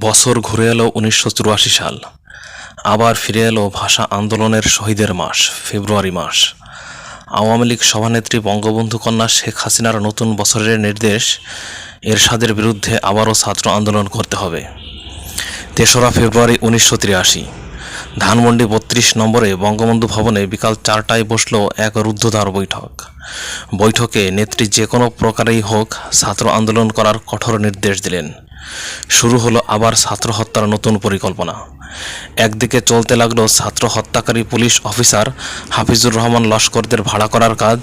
বছর ঘুরে এলো উনিশশো চুরাশি সাল। আবার ফিরে এলো ভাষা আন্দোলনের শহীদের মাস, ফেব্রুয়ারি মাস। আওয়ামী লীগ সভানেত্রী বঙ্গবন্ধু কন্যা শেখ হাসিনার নতুন বছরের নির্দেশ, এরশাদের বিরুদ্ধে আবারও ছাত্র আন্দোলন করতে হবে। তেসরা ফেব্রুয়ারি উনিশশো তিরাশি, ধানমন্ডি বত্রিশ নম্বরে বঙ্গবন্ধু ভবনে বিকাল চারটায় বসল এক রুদ্ধদ্বার বৈঠক। বৈঠকে নেত্রী যে কোনো প্রকারেই হোক ছাত্র আন্দোলন করার কঠোর নির্দেশ দিলেন। শুরু হলো আবার ছাত্র হত্যার নতুন পরিকল্পনা। একদিকে চলতে লাগল ছাত্র হত্যাকারী পুলিশ অফিসার হাফিজুর রহমান লস্করদের ভাড়া করার কাজ,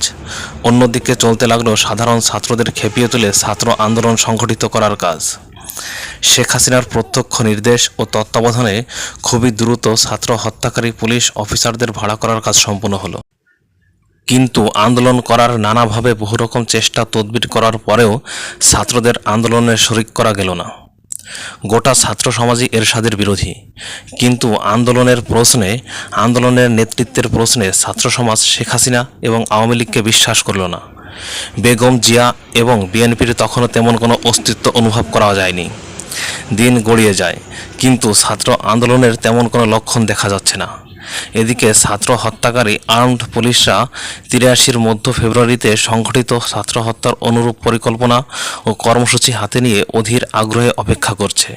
অন্যদিকে চলতে লাগল সাধারণ ছাত্রদের খেপিয়ে তুলে ছাত্র আন্দোলন সংগঠিত করার কাজ। শেখ হাসিনার প্রত্যক্ষ নির্দেশ ও তত্ত্বাবধানে খুবই দ্রুত ছাত্র হত্যাকারী পুলিশ অফিসারদের ভাড়া করার কাজ সম্পূর্ণ হলো। কিন্তু আন্দোলন করার নানাভাবে বহু রকম চেষ্টা তদবির করার পরেও ছাত্রদের আন্দোলনে শরিক করা গেল না। গোটা ছাত্র সমাজই এরশাদের বিরোধী। কিন্তু আন্দোলনের প্রশ্নে, আন্দোলনের নেতৃত্বের প্রশ্নে ছাত্র সমাজ শেখ হাসিনা এবং আওয়ামী লীগকে বিশ্বাস করল না। বেগম জিয়া এবং বিএনপির তখনও তেমন কোনো অস্তিত্ব অনুভব করা যায়নি। দিন গড়িয়ে যায়, কিন্তু ছাত্র আন্দোলনের তেমন কোনো লক্ষণ দেখা যাচ্ছে না। এদিকে ছাত্র হত্যাকারী আর্মড পুলিশরা তিরাশির মধ্য ফেব্রুয়ারিতে সংঘটিত ছাত্র হত্যার অনুরূপ পরিকল্পনা ও কর্মসূচি হাতে নিয়ে অধীর আগ্রহে অপেক্ষা করছে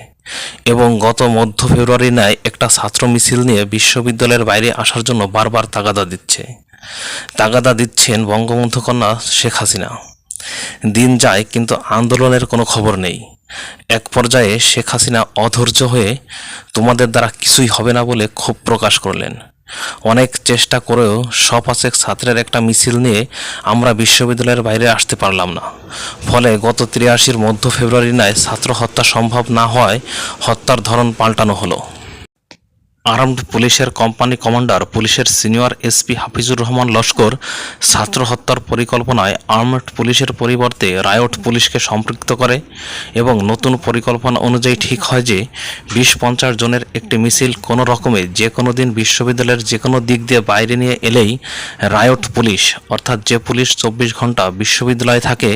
এবং গত মধ্য ফেব্রুয়ারি ন্যায় একটা ছাত্র মিছিল নিয়ে বিশ্ববিদ্যালয়ের বাইরে আসার জন্য বারবার তাগাদা দিচ্ছে। তাগাদা দিচ্ছেন বঙ্গবন্ধু কন্যা শেখ হাসিনা। দিন যায় কিন্তু আন্দোলনের কোনো খবর নেই। এক পর্যায়ে শেখ হাসিনা অধৈর্য হয়ে তোমাদের দ্বারা কিছুই হবে না বলে ক্ষোভ প্রকাশ করলেন। অনেক চেষ্টা করেও সপাচেক ছাত্রের একটা মিছিল নিয়ে আমরা বিশ্ববিদ্যালয়ের বাইরে আসতে পারলাম না। ফলে গত তিরাশির মধ্য ফেব্রুয়ারি নয় ছাত্র হত্যা সম্ভব না হয় হত্যার ধরন পাল্টানো হলো। আর্মড পুলিশের কোম্পানি কমান্ডার পুলিশের সিনিয়র এসপি হাফিজুর রহমান লস্কর ছাত্র হত্যার পরিকল্পনায় আর্মড পুলিশের পরিবর্তে রায়ট পুলিশকে সম্পৃক্ত করে এবং নতুন পরিকল্পনা অনুযায়ী ঠিক হয় যে বিশ পঞ্চাশ জনের একটি মিছিল কোনো রকমে যে কোনো দিন বিশ্ববিদ্যালয়ের যে কোনো দিক দিয়ে বাইরে নিয়ে এলেই রায়ট পুলিশ, অর্থাৎ যে পুলিশ চব্বিশ ঘণ্টা বিশ্ববিদ্যালয়ে থাকে,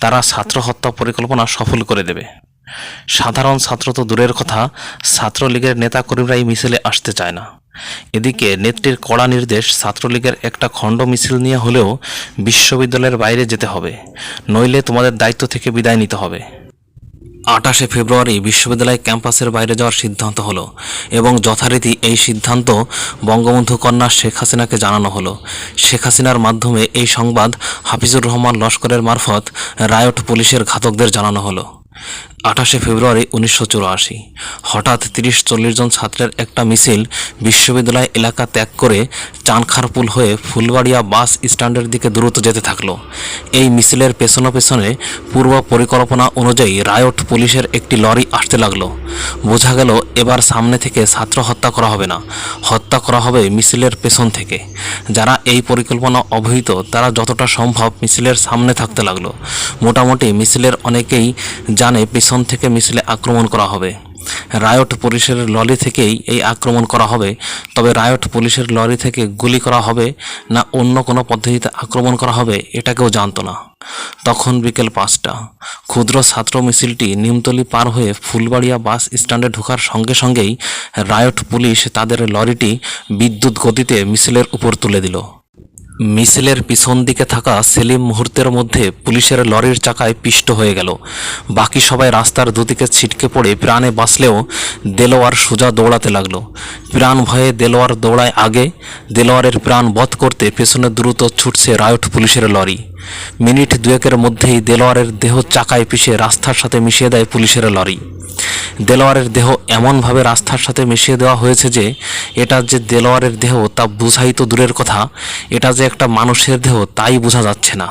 তারা ছাত্র হত্যা পরিকল্পনা সফল করে দেবে। সাধারণ ছাত্র তো দূরের কথা, ছাত্রলীগের নেতাকর্মীরা এই মিছিলে আসতে চায় না। এদিকে নেত্রীর কড়া নির্দেশ, ছাত্রলীগের একটা খণ্ড মিছিল নিয়ে হলেও বিশ্ববিদ্যালয়ের বাইরে যেতে হবে, নইলে তোমাদের দায়িত্ব থেকে বিদায় নিতে হবে। আঠাশে ফেব্রুয়ারি বিশ্ববিদ্যালয় ক্যাম্পাসের বাইরে যাওয়ার সিদ্ধান্ত হলো এবং যথারীতি এই সিদ্ধান্ত বঙ্গবন্ধু কন্যা শেখ হাসিনাকে জানানো হলো। শেখ হাসিনার মাধ্যমে এই সংবাদ হাফিজুর রহমান লস্করের মারফত রায়ট পুলিশের ঘাতকদের জানানো হলো। আঠাশে ফেব্রুয়ারি উনিশশো চুরাশি। হঠাৎ তিরিশ চল্লিশ জন ছাত্রের একটা মিছিল বিশ্ববিদ্যালয় এলাকা ত্যাগ করে চানখারপুল হয়ে ফুলবাড়িয়া বাস স্ট্যান্ডের দিকে দ্রুত যেতে থাকল। এই মিছিলের পেছনে পেছনে পূর্ব পরিকল্পনা অনুযায়ী রায়ট পুলিশের একটি লরি আসতে লাগল। বোঝা গেল এবার সামনে থেকে ছাত্র হত্যা করা হবে না। হত্যা করা হবে মিছিলের পেছন থেকে। যারা এই পরিকল্পনা অবহিত, তারা যতটা সম্ভব মিছিলের সামনে থাকতে লাগল। মোটামুটি মিছিলের অনেকেই জানে পেছন থেকে মিছিলে আক্রমণ করা হবে। রায়ট পুলিশের লরি থেকেই এই আক্রমণ করা হবে। তবে রায়ট পুলিশের লরি থেকে গুলি করা হবে না অন্য কোনো পদ্ধতিতে আক্রমণ করা হবে এটা কেউ জানতো না। তখন বিকেল পাঁচটা, ক্ষুদ্র ছাত্র মিছিলটি নিমতলি পার হয়ে ফুলবাড়িয়া বাস স্ট্যান্ডে ঢোকার সঙ্গে সঙ্গেই রায়ট পুলিশ তাদের লরিটি বিদ্যুৎ গতিতে মিছিলের উপর তুলে দিল। মিছিলের পিছন দিকে থাকা সেলিম মুহূর্তের মধ্যে পুলিশের লরির চাকায় পিষ্ট হয়ে গেল। বাকি সবাই রাস্তার দুদিকে ছিটকে পড়ে প্রাণে বাঁচলেও দেলোয়ার সোজা দৌড়াতে লাগল। প্রাণ ভয়ে দেলোয়ার দৌড়ায় আগে, দেলোয়ারের প্রাণ বধ করতে পেছনে দ্রুত ছুটছে রায়ট পুলিশের লরি। মিনিট দুয়েকের মধ্যেই দেলোয়ারের দেহ চাকায় পিষে রাস্তার সাথে মিশিয়ে দেয় পুলিশের লরি। দেলোয়ারের দেহ এমনভাবে রাস্তার সাথে মিশিয়ে দেওয়া হয়েছে যে, এটা যে দেলোয়ারের দেহ তা বুঝাই তো দূরের কথা, এটা যে একটা মানুষের দেহ তাই বোঝা যাচ্ছে না।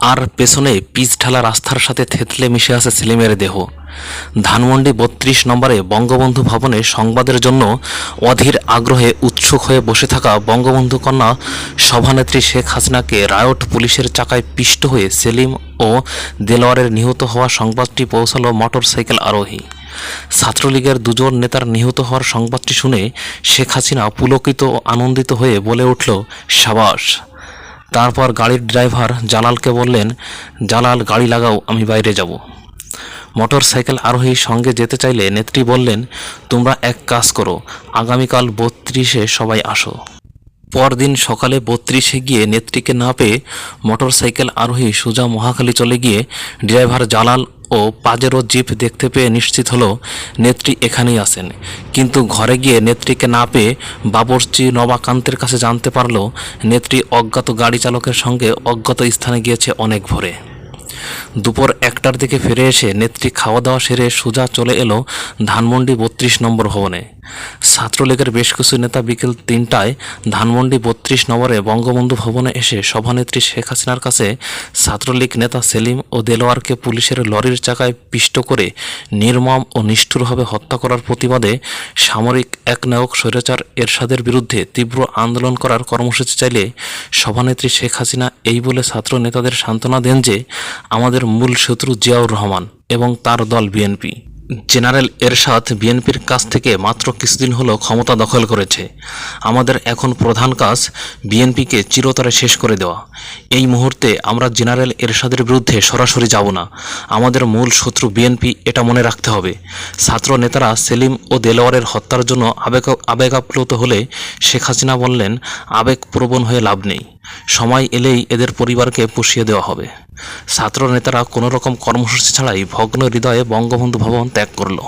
আর পেছনে পিচ ঢালা রাস্তার সাথে থেতলে মিশে আছে সেলিমের দেহ। ধানমন্ডি বত্রিশ নম্বরে বঙ্গবন্ধু ভবনে সংবাদের জন্য অধীর আগ্রহে উৎসুক হয়ে বসে থাকা বঙ্গবন্ধু কন্যা সভানেত্রী শেখ হাসিনাকে রায়ট পুলিশের চাকায় পিষ্ট হয়ে সেলিম ও দেলোয়ারের নিহত হওয়া সংবাদটি পৌঁছালো মোটরসাইকেল আরোহী। ছাত্রলীগের দুজন নেতার নিহত হওয়ার সংবাদটি শুনে শেখ হাসিনা পুলকিত ও আনন্দিত হয়ে বলে উঠল, সাবাস। তারপর গাড়ির ড্রাইভার জালালকে বললেন, জালাল, গাড়ি লাগাও, আমি বাইরে যাব। মোটরসাইকেল আরোহী সঙ্গে যেতে চাইলে নেত্রী বললেন, তোমরা এক কাজ করো, আগামীকাল বত্রিশে সবাই আসো। পরদিন সকালে বত্রিশে গিয়ে নেত্রীকে না পেয়ে মোটরসাইকেল আরোহী সোজা মহাখালী চলে গিয়ে ড্রাইভার জালাল ও পাজেরো জিপ দেখতে পেয়ে নিশ্চিত হলো, নেত্রী এখানেই আছেন। কিন্তু ঘরে গিয়ে নেত্রীকে না পেয়ে বাবরচি নবাকান্তের কাছে জানতে পারল, নেত্রী অজ্ঞাত গাড়ি চালকের সঙ্গে অজ্ঞাত স্থানে গিয়েছে অনেক ভোরে। দুপুর একটার দিকে ফিরে এসে নেত্রী খাওয়া দাওয়া সেরে সোজা চলে এলো ধানমন্ডি বত্রিশ নম্বর ভবনে। ছাত্রলীগের বেশ কিছু নেতা বিকেল তিনটায় ধানমন্ডি বত্রিশ নম্বরে বঙ্গবন্ধু ভবনে এসে সভানেত্রী শেখ হাসিনার কাছে ছাত্রলীগ নেতা সেলিম ও দেলোয়ারকে পুলিশের লরির চাকায় পিষ্ট করে নির্মম ও নিষ্ঠুরভাবে হত্যা করার প্রতিবাদে সামরিক একনায়ক স্বৈরাচার এরশাদের বিরুদ্ধে তীব্র আন্দোলন করার কর্মসূচি চাইলে সভানেত্রী শেখ হাসিনা এই বলে ছাত্র নেতাদের সান্ত্বনা দেন যে আমাদের মূল শত্রু জিয়াউর রহমান এবং তার দল বিএনপি। জেনারেল এরশাদ বিএনপির কাছ থেকে মাত্র কিছুদিন হলো ক্ষমতা দখল করেছে। আমাদের এখন প্রধান কাজ বিএনপিকে চিরতরে শেষ করে দেওয়া। এই মুহূর্তে আমরা জেনারেল এরশাদের বিরুদ্ধে সরাসরি যাব না। আমাদের মূল শত্রু বিএনপি এটা মনে রাখতে হবে। ছাত্র নেতারা সেলিম ও দেলোয়ারের হত্যার জন্য আবেগ আবেগাপ্লুত হলে শেখ হাসিনা বললেন আবেগপ্রবণ হয়ে লাভ নেই। সময় এলেই এদের পরিবারকে পুষিয়ে দেওয়া হবে। ছাত্র নেতারা কোনো রকম কর্মসূচি ছাড়াই ভগ্ন হৃদয়ে বঙ্গবন্ধু ভবন ত্যাগ করল।